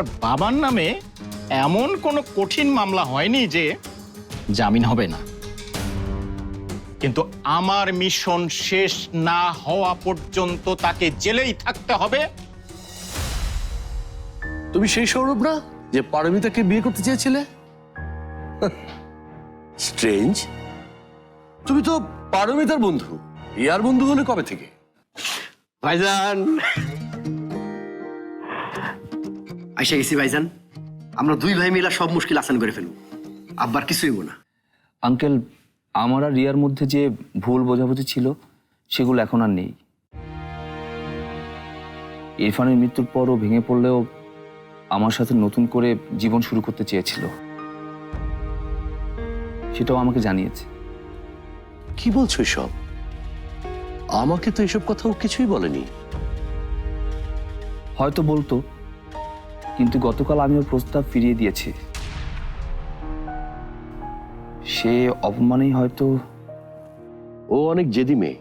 আপনার বাবার নামে এমন কোনো কঠিন মামলা হয়নি যে জামিন হবে না। কিন্তু আমার মিশন শেষ না হওয়া পর্যন্ত তাকে জেলেই থাকতে হবে। তুমি সেই সৌরভ না যে পারমিতাকে বিয়ে করতে চেয়েছিলে? স্ট্রেঞ্জ? তুমি তো পারমিতার বন্ধু। ইয়ার বন্ধু হলে কবে থেকে? ভাইজান! আইসা গেছি ভাইজান। আমরা দুই ভাই মিলা সব মুশকিল আসান করে ফেলব। আব্বার কিছুই না। আঙ্কেল আমার আর রিয়ার মধ্যে যে ভুল বোঝাবুঝি ছিল সেগুলো এখন আর নেই। ইরফানের মৃত্যুর পরও ভেঙে পড়লেও আমার সাথে নতুন করে জীবন শুরু করতে চেয়েছিল। সেটাও আমাকে জানিয়েছে। কি বলছো সব আমাকে তো এসব কথাও কিছুই বলেনি। হয়তো বলতো কিন্তু গতকাল আমি ওর প্রস্তাব ফিরিয়ে দিয়েছি। সে অপমানেই হয়তো ও অনেক জেদি মেয়ে।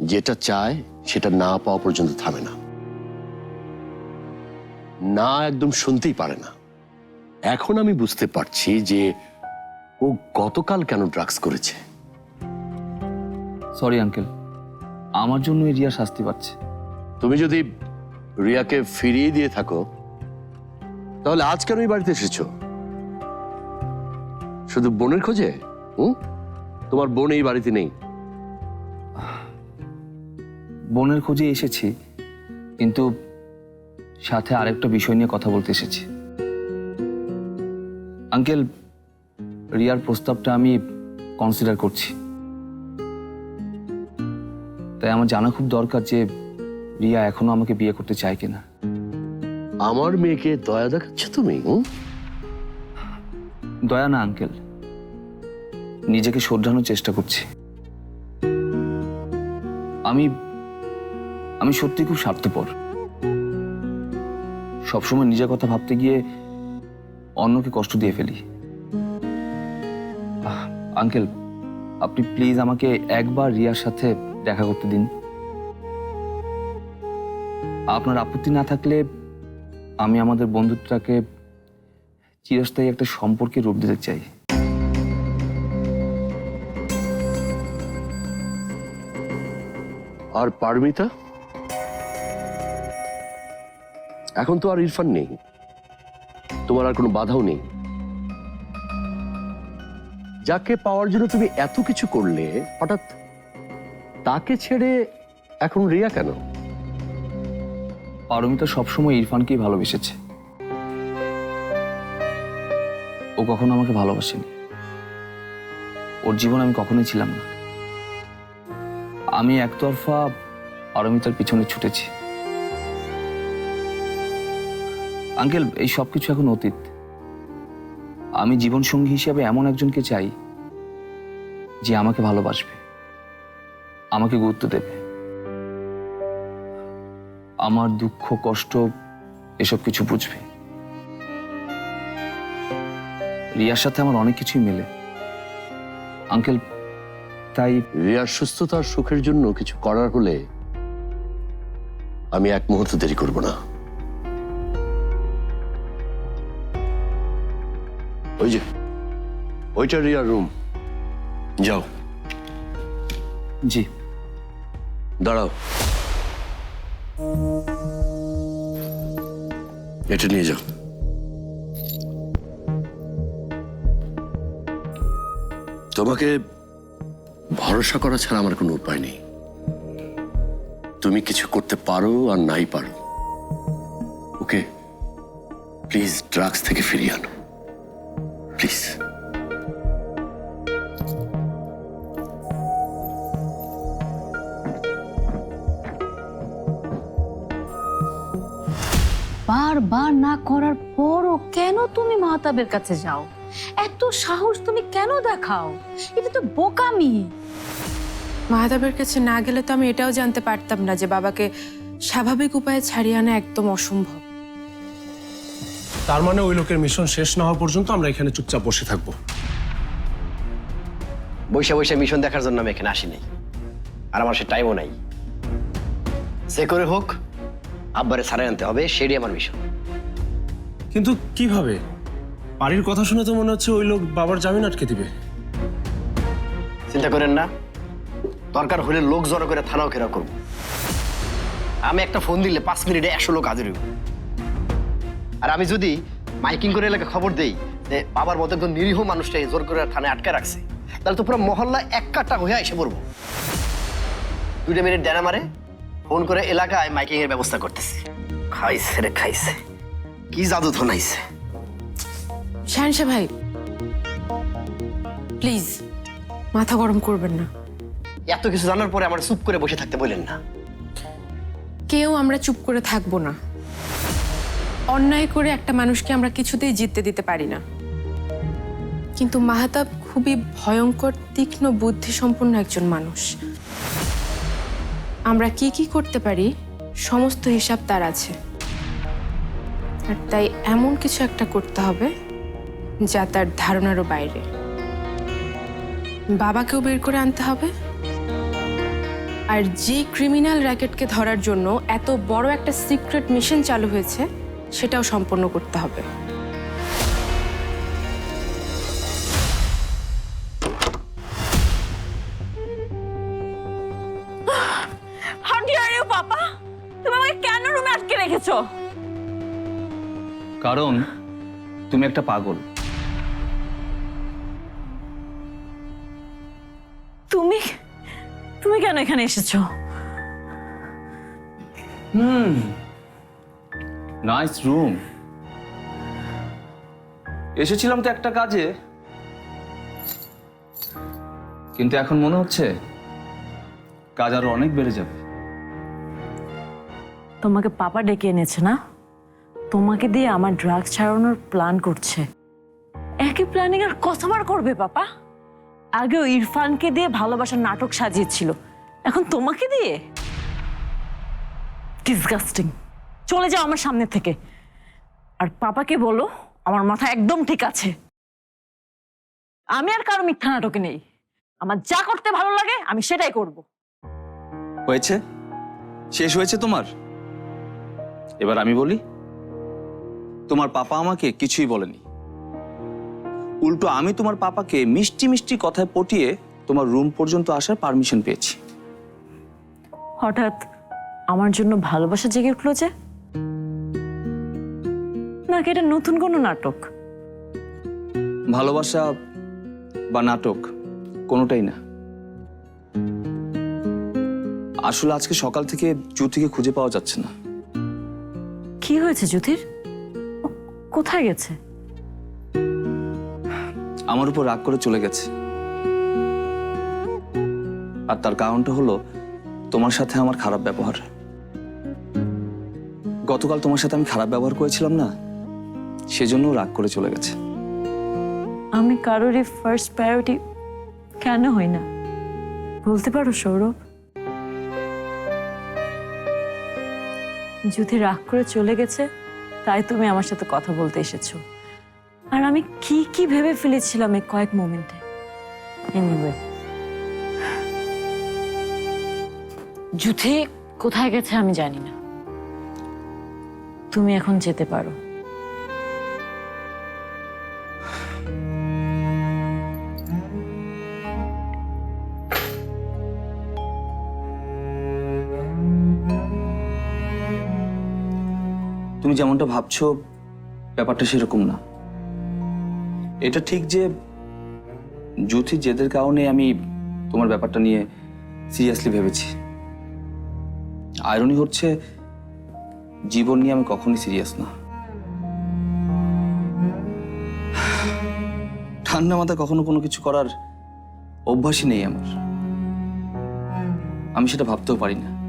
যেটা চায় সেটা না পাওয়া পর্যন্ত থামে না। না একদম শুনতেই পারে না। এখন আমি বুঝতে পারছি যে ও গতকাল কেন ড্রাগস করেছে। সরি আঙ্কেল আমার জন্য এরিয়া শাস্তি পাচ্ছে। তুমি যদি রিয়াকে ফিরিয়ে দিয়ে থাকো। তাহলে আজ কেন এই বাড়িতে এসেছ? শুধু বোনের খোঁজে? হুম? তোমার বোন এই বাড়িতে নেই। বোনের খোঁজে এসেছি, কিন্তু সাথে আরেকটা বিষয় নিয়ে কথা বলতে এসেছি। আঙ্কেল, রিয়ার প্রস্তাবটা আমি কনসিডার করছি। তাই আমার জানা খুব দরকার যে রিয়া এখনও আমাকে বিয়ে করতে চায় কিনা? আমার মেয়েকে দয়া দেখাচ্ছ তুমি? দয়া না আঙ্কেল। নিজেকে শোধরানোর চেষ্টা করছি। আমি আমি সত্যি খুব স্বার্থপর। সবসময় নিজের কথা ভাবতে গিয়ে অন্যকে কষ্ট দিয়ে ফেলি। আঙ্কেল আপনি প্লিজ আমাকে একবার রিয়ার সাথে দেখা করতে দিন। আপনার আপত্তি না থাকলে আমি আমাদের বন্ধুত্বটাকে চিরস্থায়ী একটা সম্পর্কে রূপ দিতে চাই। আর পারমিতা? এখন তো আর ইরফান নেই। তোমার আর কোনো বাধাও নেই। যাকে পাওয়ার জন্য তুমি এত কিছু করলে, হঠাৎ তাকে ছেড়ে এখন রিয়া কেন? পারমিতা সবসময় ইরফানকেই ভালোবেসেছে। ও কখনো আমাকে ভালোবাসেনি। ওর জীবন আমি কখনোই ছিলাম না। আমি একতরফা পারমিতার পিছনে ছুটেছি। আঙ্কেল, এই সব কিছু এখন অতীত। আমি জীবনসঙ্গী হিসেবে এমন একজনকে চাই, যে আমাকে ভালোবাসবে, আমাকে গুরুত্ব দেবে। আমার দুঃখ কষ্ট এসব কিছু বুঝবে। রিয়ার সাথে আমার অনেক কিছুই মেলে। আঙ্কেল তাই রিয়ার সুস্থতার সুখের জন্য কিছু করার হলে আমি এক মুহূর্ত দেরি করব না। ওই যে ওইটা রিয়ার রুম। যাও। জি। দাঁড়াও। এটা নিয়ে যাও তোমাকে ভরসা করা ছাড়া আমার কোনো উপায় নেই। তুমি কিছু করতে পারো আর নাই পারো। ওকে প্লিজ ড্রাগস থেকে ফিরিয়ে আনো। প্লিজ বারবার না করার পরও কেন তুমি মাহতাবের কাছে যাও? এত সাহস তুমি কেন দেখাও? এটা তো বোকামি। মাহাতাবের কাছে না গেলে তো আমি এটাও জানতে পারতাম না যে বাবাকে স্বাভাবিক উপায়ে ছাড়িয়ে আনা একদম অসম্ভব। তার মানে ওই লোকের মিশন শেষ না হওয়া পর্যন্ত আমরা এখানে চুপচাপ বসে থাকব। বৈশা বৈশা মিশন দেখার জন্য আমি এখানে আসিনি। আর আমার সে টাইমও নাই। সে করে হোক আব্বারে ছাড়াই আনতে হবে সেটাই আমার মিশন কিন্তু কীভাবে? বাড়ির কথা শুনে তো মনে হচ্ছে ওই লোক বাবার জামিন আটকে দিবে। চিন্তা করেন না দরকার হলে লোক জড়ো করে থানাও ঘেরাও করব আমি একটা ফোন দিলে পাঁচ মিনিটে একশো লোক হাজির হইব। আর আমি যদি মাইকিং করে এলাকা খবর দেই যে বাবার মতো একজন নিরীহ মানুষটাই জোর করে থানায় আটকে রাখছে তাহলে তো পুরো মহল্লা এক কাটা হয়ে এসে পড়ব। দুইটা মিনিট ডেনা মারে ফোন করে এলাকায় মাইকিং এর ব্যবস্থা করতেছে। খাইছে রে খাইছে। কি জাদু ধনাইছে? শাহানশা ভাই। প্লিজ মাথা গরম করবেন না। এত কিছু জানার পরে আমার চুপ করে বসে থাকতে বললেন না। কেউ আমরা চুপ করে থাকব না। অন্যায় করে একটা মানুষকে আমরা কিছুতেই জিততে দিতে পারি না। কিন্তু মাহাতাব খুবই ভয়ঙ্কর তীক্ষ্ণ বুদ্ধি সম্পন্ন একজন মানুষ। আমরা কি কি করতে পারি, সমস্ত হিসাব তার আছে। আর তাই এমন কিছু একটা করতে হবে, যা তার ধারণারও বাইরে। বাবাকেও বের করে আনতে হবে। আর যে ক্রিমিনাল র্যাকেটকে ধরার জন্য এত বড় একটা সিক্রেট মিশন চালু হয়েছে, সেটাও সম্পন্ন করতে হবে। কারণ তুমি একটা পাগল। তুমি তুমি কেন এখানে এসেছ? হুম নাইস রুম এসেছিলাম তো একটা কাজে। কিন্তু এখন মনে হচ্ছে কাজ আরও অনেক বেড়ে যাবে। তোমাকে পাপা ডেকে এনেছে না? তোমাকে দিয়ে আমার ড্রাগস ছাড়ানোর প্ল্যান করছে। একই প্ল্যানিং আর কতবার করবে, পাপা। আগেও ইরফানকে দিয়ে ভালোবাসার নাটক সাজিয়েছিল। এখন তোমাকে দিয়ে? ডিসগাস্টিং চলে যাও আমার সামনে থেকে। আর পাপাকে বলো, আমার মাথা একদম ঠিক আছে। আমি আর কারও মিথ্যা নাটকে নেই। আমার যা করতে ভালো লাগে, আমি সেটাই করব। হয়েছে? শেষ হয়েছে তোমার? এবার আমি বলি? তোমার পাপা আমাকে কিছুই বলেনি। উল্টো আমি তোমার পাপাকে মিষ্টি মিষ্টি কথায় পটিয়ে তোমার রুম পর্যন্ত আসার পারমিশন পেয়েছি। হঠাৎ আমার জন্য ভালোবাসা জেগে উঠল যে? নাকি এটা নতুন কোনো নাটক? ভালোবাসা বা নাটক কোনোটাই না। আসলে আজকে সকাল থেকে জ্যোতিকে খুঁজে পাওয়া যাচ্ছে না। কি হয়েছে জ্যোতির? কোথায় গেছে? আমার উপর রাগ করে চলে গেছে। আর তার কারণটা হলো তোমার সাথে আমার খারাপ ব্যবহার। গতকাল তোমার সাথে আমি খারাপ ব্যবহার করেছিলাম না? সেজন্য রাগ করে চলে গেছে। আমি কারোরই ফার্স্ট প্রায়োরিটি কেন হই না? বলতে পারো সৌরভ? যদি রাগ করে চলে গেছে তাই তুমি আমার সাথে কথা বলতে এসেছ। আর আমি কি কি ভেবে ফেলেছিলাম এই কয়েক মোমেন্টে? এনিওয়ে যুথে কোথায় গেছে আমি জানি না। তুমি এখন যেতে পারো। যেমনটা ভাবছ, ব্যাপারটা সেরকম না। এটা ঠিক যে জ্যোতি জেদের কারণে আমি তোমার ব্যাপারটা নিয়ে সিরিয়াসলি ভেবেছি। আয়রনি হচ্ছে, জীবন নিয়ে আমি কখনই সিরিয়াস না। ঠান্ডা মাথা কখনো কোনো কিছু করার অভ্যাসই নেই আমার। আমি সেটা ভাবতেও পারি না।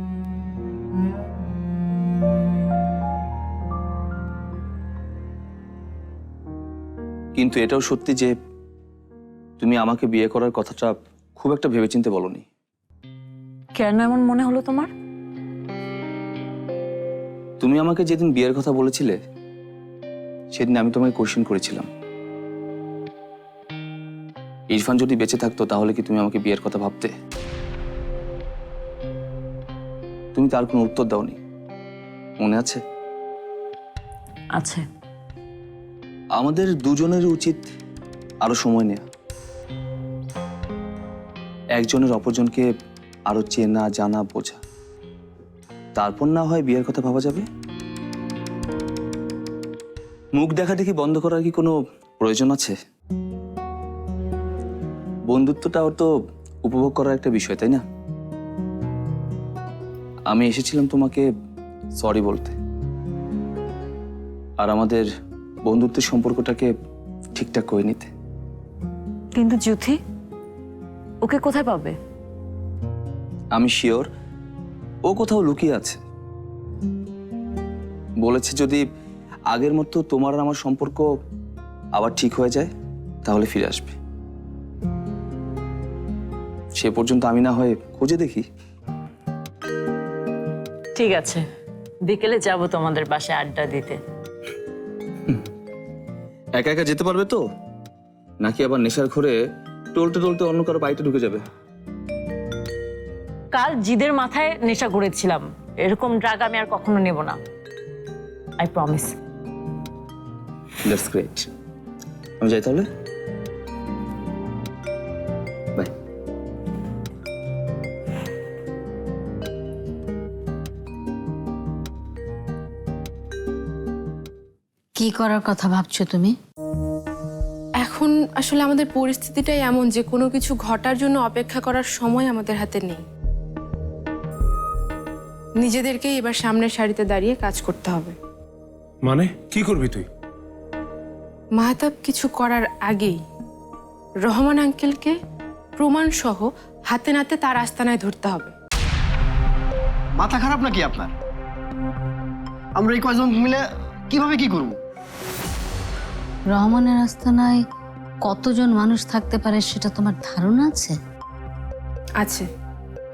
কিন্তু এটাও সত্যি যে তুমি আমাকে বিয়ে করার কথাটা খুব একটা ভেবেচিন্তে বলনি। কেন এমন মনে হলো তোমার? তুমি আমাকে যেদিন বিয়ের কথা বলেছিলে সেদিন আমি তোমাকে কোশ্চেন করেছিলাম। ইরফান যদি বেঁচে থাকতো তাহলে কি তুমি আমাকে বিয়ের কথা ভাবতে? তুমি তার কোনো উত্তর দাওনি। মনে আছে? আছে। আমাদের দুজনেরই উচিত আরও সময় নেওয়া একজনের অপরজনকে আরও চেনা, জানা, বোঝা। তারপর না হয় বিয়ের কথা ভাবা যাবে? মুখ দেখা দেখি বন্ধ করার কি কোনো প্রয়োজন আছে? বন্ধুত্বটাও তো উপভোগ করার একটা বিষয়, তাই না? আমি এসেছিলাম তোমাকে সরি বলতে। আর আমাদের বন্ধুত্বের সম্পর্কটাকে ঠিকঠাক করে নিতে। কিন্তু জুথি ওকে কোথায় পাবে? আমি শিওর ও কোথাও লুকিয়ে আছে। বলেছে যদি আগের মতো তোমার আর আমার সম্পর্ক আবার ঠিক হয়ে যায় তাহলে ফিরে আসবে। সে পর্যন্ত আমি না হয়ে খুঁজে দেখি। ঠিক আছে বিকেলে যাব তোমাদের পাশে আড্ডা দিতে। একা একা যেতে পারবে তো? নাকি আবার নেশার ঘরে টলতে টলতে অন্য কারও বাড়িতে ঢুকে যাবে? কাল জিদের মাথায় নেশা ঘুরেছিলাম। এরকম ড্রাগ আমি আর কখনো নেব না। আই প্রমিস দ্যাটস গ্রেট আমি যাই তাহলে? কি করার কথা ভাবছ তুমি? এখন আসলে আমাদের পরিস্থিতিটাই এমন যে কোনো কিছু ঘটার জন্য অপেক্ষা করার সময় আমাদের হাতে নেই। নিজেদেরকেই এবার সামনের সারিতে দাঁড়িয়ে কাজ করতে হবে। মানে? কি করবি তুই? মাহতাব কিছু করার আগেই রহমান আঙ্কেলকে প্রমাণ সহ হাতে নাতে তার আস্তানায় ধরতে হবে। মাথা খারাপ নাকি আপনার? আমরা এই কয়জন মিলে কীভাবে কি করব? রহমানের আস্তানায় কতজন মানুষ থাকতে পারে সেটা তোমার ধারণা আছে? আছে।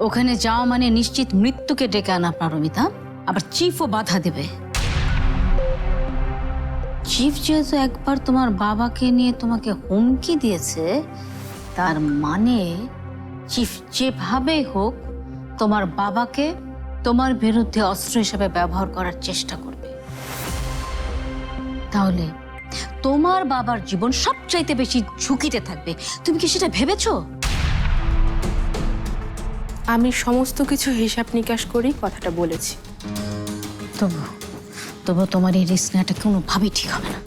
ওখানে যাওয়া মানে নিশ্চিত মৃত্যুকে ডেকে আনা পারমিতা আবার চিফও বাধা দেবে। চিফ যেহেতু একবার তোমার বাবাকে নিয়ে তোমাকে হুমকি দিয়েছে তার মানে চিফ যেভাবে হোক তোমার বাবাকে তোমার বিরুদ্ধে অস্ত্র হিসেবে ব্যবহার করার চেষ্টা করবে। তাহলে তোমার বাবার জীবন সবচাইতে বেশি ঝুঁকিতে থাকবে। তুমি কি সেটা ভেবেছো? আমি সমস্ত কিছু হিসাব নিকাশ করেই কথাটা বলেছি। তবু তবু তোমার এই রিস্ক নেওয়াটা কোনোভাবেই ঠিক হবে না।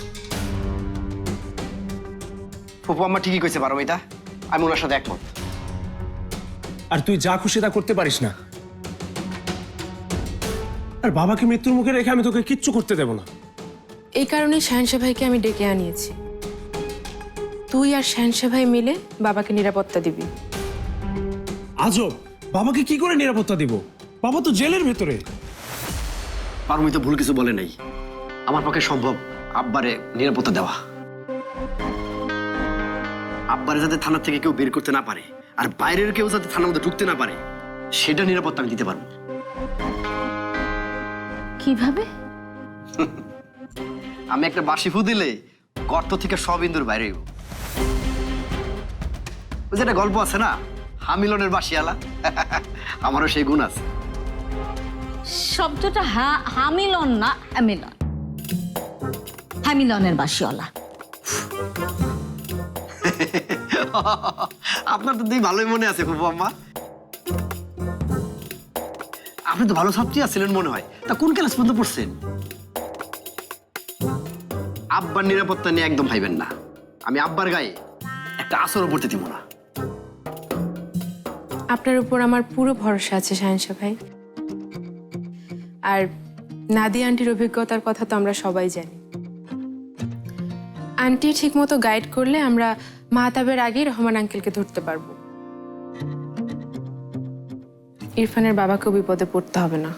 ফুপু আম্মা ঠিকই কইছে পারমিতা আমি ওনার সাথে একমত। আর তুই যা খুশি তা করতে পারিস না। আর বাবাকে মৃত্যুর মুখে রেখে আমি তোকে কিচ্ছু করতে দেব না। এই কারণে শাহেনশা ভাইকে আমি ডেকে আনিয়েছি। তুই আর শাহেনশা ভাই মিলে বাবাকে নিরাপত্তা দিবি। আজব! বাবাকে কি করে নিরাপত্তা দিব? বাবা তো জেলের ভেতরে। পারমিতা ভুল কিছু বলে নাই। আমার পক্ষে সম্ভব আব্বারে নিরাপত্তা দেওয়া। আব্বারে যাতে থানা থেকে কেউ বের করতে না পারে আর বাইরের কেউ যাতে থানার মধ্যে ঢুকতে না পারে সেটা নিরাপত্তা আমি দিতে পারব। কীভাবে? আমি একটা বাসি ফু দিলে গর্ত থেকে সব ইন্দুর বাইরে। ওই যে একটা গল্প আছে না? হামিলনের বাসিয়ালা আমারও সেই গুণ আছে। শব্দটা হা হামিলন না হ্যামিলন হ্যামিলনের বাসিওয়ালা আপনার তো দেখি ভালোই মনে আছে খুব আম্মা। আপনি তো ভালো ছাত্রী আছিলেন মনে হয়। তা কোন ক্লাস পর্যন্ত পড়ছেন? আব্বার নিরাপত্তা নিয়ে একদম ভাইবেন না। আমি আব্বার গায়ে একটা আসরও পড়তে দিব না। আপনার উপর আমার পুরো ভরসা আছে শাহেনশা ভাই। আর নাদি আন্টির অভিজ্ঞতার কথা তো আমরা সবাই জানি। আন্টি ঠিকমতো গাইড করলে আমরা মাহতাবের আগেই রহমান আঙ্কেলকে ধরতে পারব। ইরফানের বাবাকেও বিপদে পড়তে হবে না।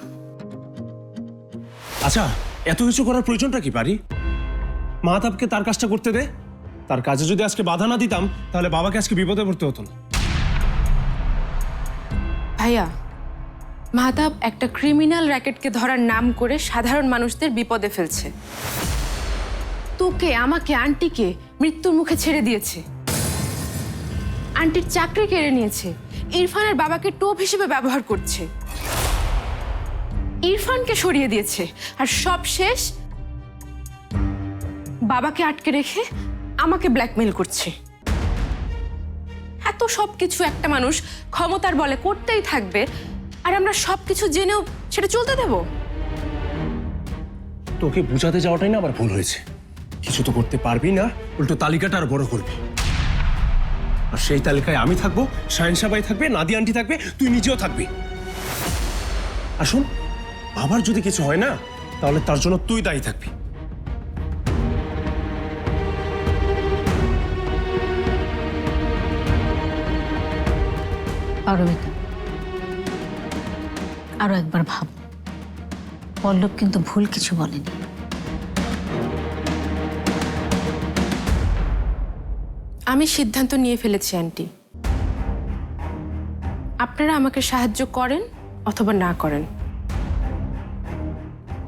আচ্ছা এত কিছু করার প্রয়োজনটা কি পারি? মাতাবকে তার কাজটা করতে দে। তার কাজে যদি আজকে বাধা না দিতাম, তাহলে বাবাকে আজকে বিপদে পড়তে হতো না। ভাইয়া মাহতাব একটা ক্রিমিনাল র্যাকেটকে ধরার নাম করে সাধারণ মানুষদের বিপদে ফেলছে। তোকে, আমাকে, আন্টিকে মৃত্যুর মুখে ছেড়ে দিয়েছে। আন্টির চাকরি কেড়ে নিয়েছে। ইরফানের বাবাকে টোপ হিসেবে ব্যবহার করছে। ইরফানকে সরিয়ে দিয়েছে। আর সব শেষ বাবাকে আটকে রেখে আমাকে ব্ল্যাকমেল করছে। এত সব কিছু একটা মানুষ ক্ষমতার বলে করতেই থাকবে, আর আমরা সব কিছু জেনেও সেটা চলতে দেবো। তোকে বুঝাতে যাওয়াটাই না আবার ভুল হয়েছে। কিছু তো করতে পারবি না, উল্টো তালিকাটা আর বড় করবি। আর সেই তালিকায় আমি থাকব শায়ন সাবাই থাকবে, নাদি আন্টি থাকবে, তুই নিজেও থাকবি। আসুন, আবার যদি কিছু হয় না, তাহলে তার জন্য তুই দায়ী থাকবি। পারবিতা আরও একবার ভাব। পল্লব কিন্তু ভুল কিছু বলেনি। আমি সিদ্ধান্ত নিয়ে ফেলেছি, আন্টি। আপনারা আমাকে সাহায্য করেন অথবা না করেন।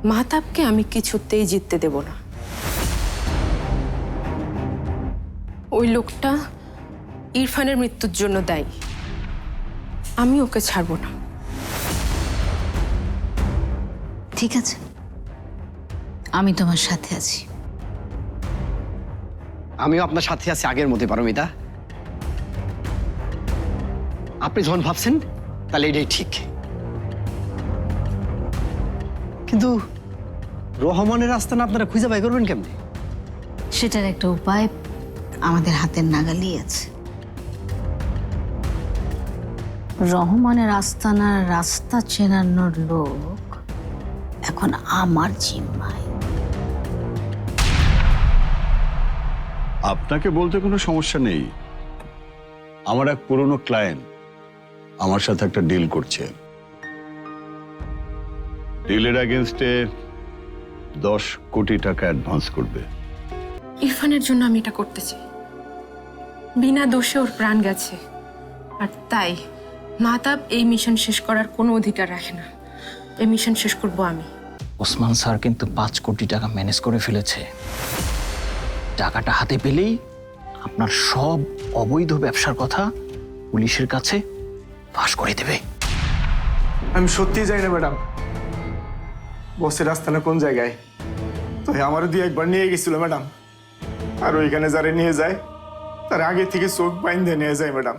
মাহতাবকে আমি কিছুতেই জিততে দেব না। ওই লোকটা ইরফানের মৃত্যুর জন্য দায়ী। আমি ওকে ছাড়বো না। ঠিক আছে। আমি তোমার সাথে আছি। আমিও আপনার সাথে আছি আগের মধ্যে পারমিতা। আপনি যখন ভাবছেন তাহলে এটাই ঠিক। কিন্তু রহমানের রাস্তা না আপনারা খুঁজে বাই করবেন কেমনে? সেটার একটা উপায় আমাদের হাতের নাগালই আছে। রহমানের আস্তানার রাস্তা চেনানোর লোক এখন আমার জিম্মায়। আপনাকে বলতে কোনো সমস্যা নেই। আমার এক পুরনো ক্লায়েন্ট আমার সাথে একটা ডিল করছে। ডিলের অ্যাগেনস্টে দশ কোটি টাকা অ্যাডভান্স করবে। ইরফানের জন্য আমি এটা করতে চাই বিনা দোষে ওর প্রাণ গেছে। আর তাই মাহতাব এই মিশন শেষ করার কোনো অধিকার রাখে না। এই মিশন শেষ করব আমি। ওসমান স্যার কিন্তু পাঁচ কোটি টাকা ম্যানেজ করে ফেলেছে। টাকাটা হাতে পেলেই আপনার সব অবৈধ ব্যবসার কথা পুলিশের কাছে ফাঁস করে দেবে। আমি সত্যিই যাই না ম্যাডাম। বসের আস্তানা কোন জায়গায়? তো আমারও দিয়ে একবার নিয়ে গেছিল ম্যাডাম। আর ওইখানে যারা নিয়ে যায় তার আগে থেকে চোখ বাইন্ধে নিয়ে যায় ম্যাডাম।